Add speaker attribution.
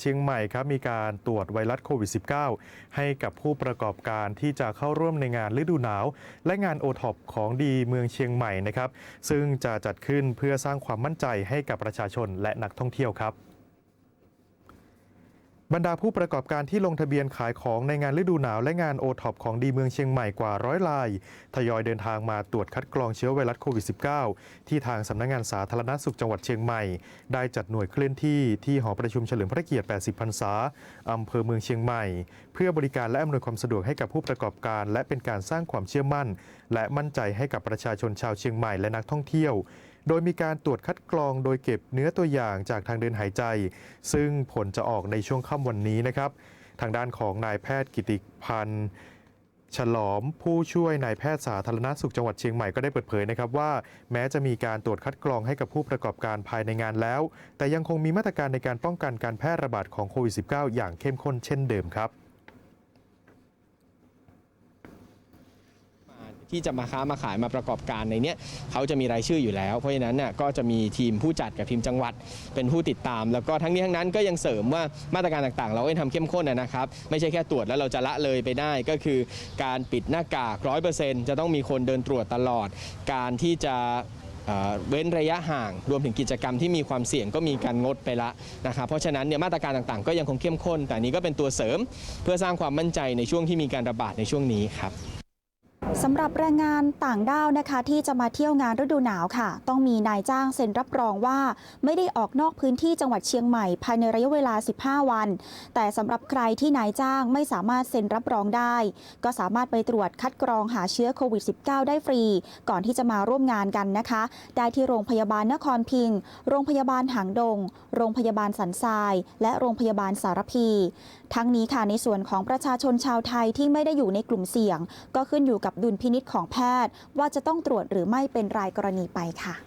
Speaker 1: เชียงใหม่ครับมีการตรวจไวรัสโควิด -19 ให้กับผู้ประกอบการที่จะเข้าร่วมในงานฤดูหนาว และงานโอท็อปของดีเมืองเชียงใหม่นะครับ ซึ่งจะจัดขึ้นเพื่อสร้างความมั่นใจให้กับประชาชนและนักท่องเที่ยวครับ บรรดาผู้ประกอบการที่ลงทะเบียนขายของในงานฤดูหนาวและงานโอท็อปของดีเมืองเชียงใหม่กว่าร้อยราย ทยอยเดินทางมาตรวจคัดกรองเชื้อไวรัสโควิด -19 ที่ทางสำนักงานสาธารณสุขจังหวัดเชียงใหม่ ได้จัดหน่วยเคลื่อนที่ที่หอประชุมเฉลิมพระเกียรติ 80 พรรษาอำเภอเมืองเชียงใหม่ เพื่อบริการและอำนวยความสะดวกให้กับผู้ประกอบการ และเป็นการสร้างความเชื่อมั่น และมั่นใจให้กับประชาชนชาวเชียงใหม่และนักท่องเที่ยว โดยมีการตรวจคัดกรองโดยเก็บเนื้อตัวอย่างจากทางเดินหายใจ ซึ่งผลจะออกในช่วงค่ำวันนี้นะครับ ทางด้านของนายแพทย์กิติพันธ์ฉลอมผู้ช่วยนายแพทย์สาธารณสุขจังหวัดเชียงใหม่ก็ได้เปิดเผยนะครับว่า แม้จะมีการตรวจคัดกรองให้กับผู้ประกอบการภายในงานแล้ว แต่ยังคงมีมาตรการในการป้องกันการแพร่ระบาดของโควิด -19 อย่างเข้มข้นเช่นเดิมครับ
Speaker 2: ที่จะมาค้ามาขายมาประกอบการในเนี้ยเขาจะมีรายชื่ออยู่แล้ว เพราะฉะนั้นน่ยก็จะมีทีมผู้จัดกับทีมจังหวัดเป็นผู้ติดตาม แล้วก็ทั้งนี้ทั้งนั้นก็ยังเสริมว่ามาตรการต่างๆ เราก็ยังทำเข้มข้นนะครับไม่ใช่แค่ตรวจแล้วเราจะละเลยไปได้ก็คือการปิดหน้ากากร้อยเปอร์เซ็นต์จะต้องมีคนเดินตรวจตลอด การที่จะเว้นระยะห่างรวมถึงกิจกรรมที่มีความเสี่ยงก็มีการงดไปละนะครับเพราะฉะนั้นเนี่ยมาตรการต่างๆ ก็ยังคงเข้มข้น แต่นนี้ก็เป็นตัวเสริมเพื่อสร้างความมั่นใจในช่วงที่มีการระบาดในช่วงนี้ครับ
Speaker 3: สำหรับแรงงานต่างด้าวนะคะที่จะมาเที่ยวงานฤดูหนาวค่ะ ต้องมีนายจ้างเซ็นรับรองว่า ไม่ได้ออกนอกพื้นที่จังหวัดเชียงใหม่ ภายในระยะเวลา 15 วัน แต่สำหรับใครที่นายจ้างไม่สามารถเซ็นรับรองได้ ก็สามารถไปตรวจคัดกรองหาเชื้อโควิด -19 ได้ฟรี ก่อนที่จะมาร่วมงานกันนะคะ ได้ที่โรงพยาบาลนครพิงค์โรงพยาบาลหางดง โรงพยาบาลสันทราย และโรงพยาบาลสารพี ทั้งนี้ค่ะในส่วนของประชาชนชาวไทยที่ไม่ได้อยู่ในกลุ่มเสี่ยง ก็ขึ้นอยู่กับดลพินิษของแพทย์ ว่าจะต้องตรวจหรือไม่เป็นรายกรณีไปค่ะ